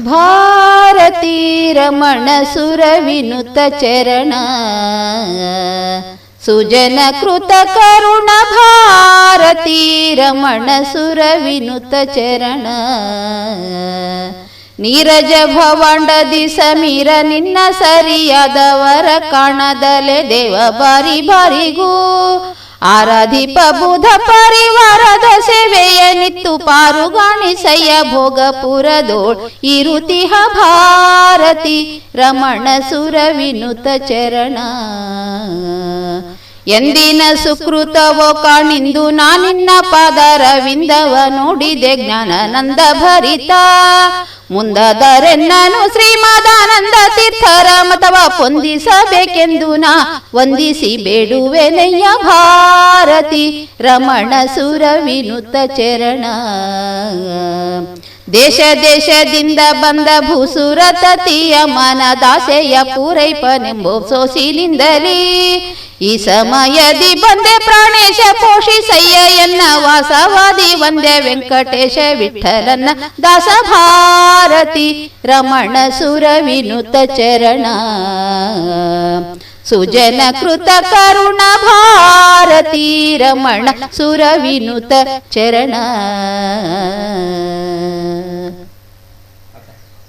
ಭಾರತೀ ಸುರವಿನುತ ಸುರ ವಿನುತ ಚರಣ ಸುಜನ ಕೃತ ಕರುಣ ಭಾರತೀರಮಣ ಸುರವಿನುತ ಸುರ ವಿನುತ ಚರಣ. ನೀರಜ ಭವಂಡದಿ ಸಮೀರ ನಿನ್ನ ಸರಿಯಾದವರ ಕಾಣದಲೆ ದೇವ ಬಾರಿ ಬಾರಿಗೂ ಆರಾಧಿಪ ಬುಧ ಪರಿವಾರದ ಸೇವೆಯ ನಿತ್ತು ಪಾರುಗಾಣಿಸಯ್ಯ ಭೋಗಪುರದೋಳ್ ಇರುತಿಹ ಭಾರತಿ ರಮಣ ಸುರ ವಿನುತ ಚರಣ. ಎಂದಿನ ಸುಕೃತವೋ ಕಾಣಿಂದು ನಾನಿನ್ನ ಪಾದರವಿಂದವ ನೋಡಿದೆ ಜ್ಞಾನಾನಂದ ಭರಿತ. ಮುಂದದರೆನ್ನನು ಶ್ರೀಮದಾನಂದ ತೀರ್ಥರ ಮತವ ಪೊಂದಿಸಬೇಕೆಂದು ನಾ ವಂದಿಸಿ ಬೇಡುವೆನಯ್ಯ ಭಾರತಿ ರಮಣ ಸುರ ವಿನುತ ಚರಣ. ದೇಶ ದೇಶದಿಂದ ಬಂದ ಭೂಸುರ ತತಿಯ ಮನದಾಸೆಯ ಪೂರೈಪನೆಂಬೋ ಸೋಸಿನಿಂದಲೇ ಈ ಸಮಯದಿ ಬಂದೆ ಪ್ರಾಣೇಶ ಪೋಷಿಸಯ್ಯ ಎನ್ನ ವಾಸವಾದಿ ಒಂದೇ ವೆಂಕಟೇಶ ವಿಠಲನ್ನ ದಾಸ ಭಾರತಿ ರಮಣ ಸುರ ವಿನುತ ಚರಣ. ಸುಜನ ಕೃತ ಕರುಣ ಭಾರತಿ ರಮಣ ಸುರ ವಿನುತ ಚರಣ.